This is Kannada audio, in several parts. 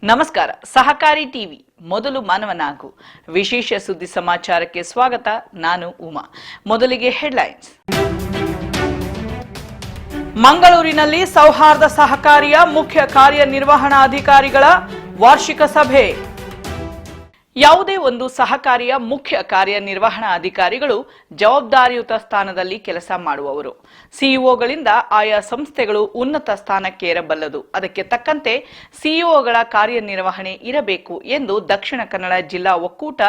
ನಮಸ್ಕಾರ. ಸಹಕಾರಿ ಟಿವಿ, ಮೊದಲು ಮಾನವನಾಗು. ವಿಶೇಷ ಸುದ್ದಿ ಸಮಾಚಾರಕ್ಕೆ ಸ್ವಾಗತ. ನಾನು ಉಮಾ. ಮೊದಲಿಗೆ ಹೆಡ್ಲೈನ್ಸ್. ಮಂಗಳೂರಿನಲ್ಲಿ ಸೌಹಾರ್ದ ಸಹಕಾರಿಯ ಮುಖ್ಯ ಕಾರ್ಯನಿರ್ವಹಣಾಧಿಕಾರಿಗಳ ವಾರ್ಷಿಕ ಸಭೆ. ಯಾವುದೇ ಒಂದು ಸಹಕಾರಿಯ ಮುಖ್ಯ ಕಾರ್ಯನಿರ್ವಹಣಾ ಅಧಿಕಾರಿಗಳು ಜವಾಬ್ದಾರಿಯುತ ಸ್ಥಾನದಲ್ಲಿ ಕೆಲಸ ಮಾಡುವವರು. ಸಿಇಒಗಳಿಂದ ಆಯಾ ಸಂಸ್ಥೆಗಳು ಉನ್ನತ ಸ್ಥಾನಕ್ಕೆ ಏರಬಲ್ಲದು. ಅದಕ್ಕೆ ತಕ್ಕಂತೆ ಸಿಇಒಗಳ ಕಾರ್ಯನಿರ್ವಹಣೆ ಇರಬೇಕು ಎಂದು ದಕ್ಷಿಣ ಕನ್ನಡ ಜಿಲ್ಲಾ ಒಕ್ಕೂಟ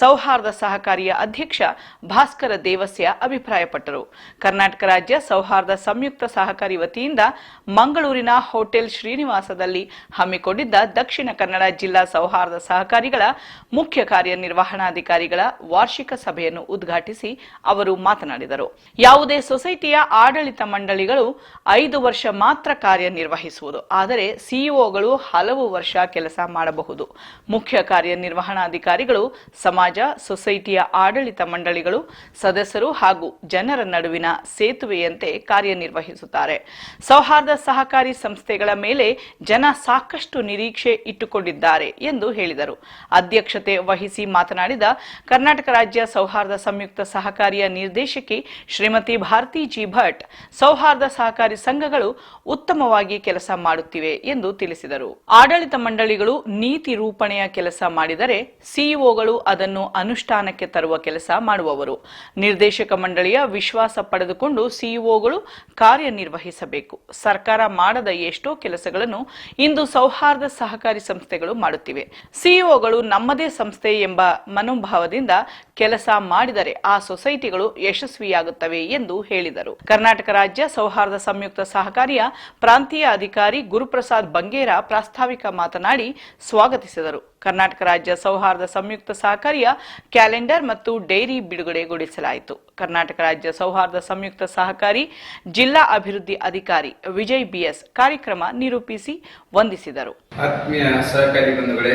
ಸೌಹಾರ್ದ ಸಹಕಾರಿಯ ಅಧ್ಯಕ್ಷ ಭಾಸ್ಕರ ದೇವಸ್ಯ ಅಭಿಪ್ರಾಯಪಟ್ಟರು. ಕರ್ನಾಟಕ ರಾಜ್ಯ ಸೌಹಾರ್ದ ಸಂಯುಕ್ತ ಸಹಕಾರಿ ವತಿಯಿಂದ ಮಂಗಳೂರಿನ ಹೋಟೆಲ್ ಶ್ರೀನಿವಾಸದಲ್ಲಿ ಹಮ್ಮಿಕೊಂಡಿದ್ದ ದಕ್ಷಿಣ ಕನ್ನಡ ಜಿಲ್ಲಾ ಸೌಹಾರ್ದ ಸಹಕಾರಿಗಳ ಮುಖ್ಯ ಕಾರ್ಯನಿರ್ವಹಣಾಧಿಕಾರಿಗಳ ವಾರ್ಷಿಕ ಸಭೆಯನ್ನು ಉದ್ಘಾಟಿಸಿ ಅವರು ಮಾತನಾಡಿದರು. ಯಾವುದೇ ಸೊಸೈಟಿಯ ಆಡಳಿತ ಮಂಡಳಿಗಳು ಐದು ವರ್ಷ ಮಾತ್ರ ಕಾರ್ಯನಿರ್ವಹಿಸುವುದು, ಆದರೆ ಸಿಇಒಗಳು ಹಲವು ವರ್ಷ ಕೆಲಸ ಮಾಡಬಹುದು. ಮುಖ್ಯ ಕಾರ್ಯನಿರ್ವಹಣಾಧಿಕಾರಿಗಳು, ಸಮಾಜ, ಸೊಸೈಟಿಯ ಆಡಳಿತ ಮಂಡಳಿಗಳು, ಸದಸ್ಯರು ಹಾಗೂ ಜನರ ನಡುವಿನ ಸೇತುವೆಯಂತೆ ಕಾರ್ಯನಿರ್ವಹಿಸುತ್ತಾರೆ. ಸೌಹಾರ್ದ ಸಹಕಾರಿ ಸಂಸ್ಥೆಗಳ ಮೇಲೆ ಜನ ಸಾಕಷ್ಟು ನಿರೀಕ್ಷೆ ಇಟ್ಟುಕೊಂಡಿದ್ದಾರೆ ಎಂದು ಹೇಳಿದರು. ಅಧ್ಯಕ್ಷತೆ ವಹಿಸಿ ಮಾತನಾಡಿದ ಕರ್ನಾಟಕ ರಾಜ್ಯ ಸೌಹಾರ್ದ ಸಂಯುಕ್ತ ಸಹಕಾರಿಯ ನಿರ್ದೇಶಕಿ ಶ್ರೀಮತಿ ಭಾರತಿ ಜಿ ಭಟ್, ಸೌಹಾರ್ದ ಸಹಕಾರಿ ಸಂಘಗಳು ಉತ್ತಮವಾಗಿ ಕೆಲಸ ಮಾಡುತ್ತಿವೆ ಎಂದು ತಿಳಿಸಿದರು. ಆಡಳಿತ ಮಂಡಳಿಗಳು ನೀತಿ ರೂಪಣೆಯ ಕೆಲಸ ಮಾಡಿದರೆ ಸಿಇಒಗಳು ಅದನ್ನು ಅನುಷ್ಠಾನಕ್ಕೆ ತರುವ ಕೆಲಸ ಮಾಡುವವರು. ನಿರ್ದೇಶಕ ಮಂಡಳಿಯ ವಿಶ್ವಾಸ ಪಡೆದುಕೊಂಡು ಸಿಇಒಗಳು ಕಾರ್ಯನಿರ್ವಹಿಸಬೇಕು. ಸರ್ಕಾರ ಮಾಡದ ಎಷ್ಟೋ ಕೆಲಸಗಳನ್ನು ಇಂದು ಸೌಹಾರ್ದ ಸಹಕಾರಿ ಸಂಸ್ಥೆಗಳು ಮಾಡುತ್ತಿವೆ. ಸಿಇಒಗಳು ನಮ್ಮದೇ ಸಂಸ್ಥೆ ಎಂಬ ಮನೋಭಾವದಿಂದ ಕೆಲಸ ಮಾಡಿದರೆ ಆ ಸೊಸೈಟಿಗಳು ಯಶಸ್ವಿಯಾಗುತ್ತವೆ ಎಂದು ಹೇಳಿದರು. ಕರ್ನಾಟಕ ರಾಜ್ಯ ಸೌಹಾರ್ದ ಸಂಯುಕ್ತ ಸಹಕಾರಿಯ ಪ್ರಾಂತೀಯ ಅಧಿಕಾರಿ ಗುರುಪ್ರಸಾದ್ ಬಂಗೇರ ಪ್ರಾಸ್ತಾವಿಕ ಮಾತನಾಡಿ ಸ್ವಾಗತಿಸಿದರು. ಕರ್ನಾಟಕ ರಾಜ್ಯ ಸೌಹಾರ್ದ ಸಂಯುಕ್ತ ಸಹಕಾರಿಯ ಕ್ಯಾಲೆಂಡರ್ ಮತ್ತು ಡೈರಿ ಬಿಡುಗಡೆಗೊಳಿಸಲಾಯಿತು. ಕರ್ನಾಟಕ ರಾಜ್ಯ ಸೌಹಾರ್ದ ಸಂಯುಕ್ತ ಸಹಕಾರಿ ಜಿಲ್ಲಾ ಅಭಿವೃದ್ಧಿ ಅಧಿಕಾರಿ ವಿಜಯ್ ಬಿಎಸ್ ಕಾರ್ಯಕ್ರಮ ನಿರೂಪಿಸಿ ವಂದಿಸಿದರು. ಆತ್ಮೀಯ ಸಹಕಾರಿ ಬಂಧುಗಳೇ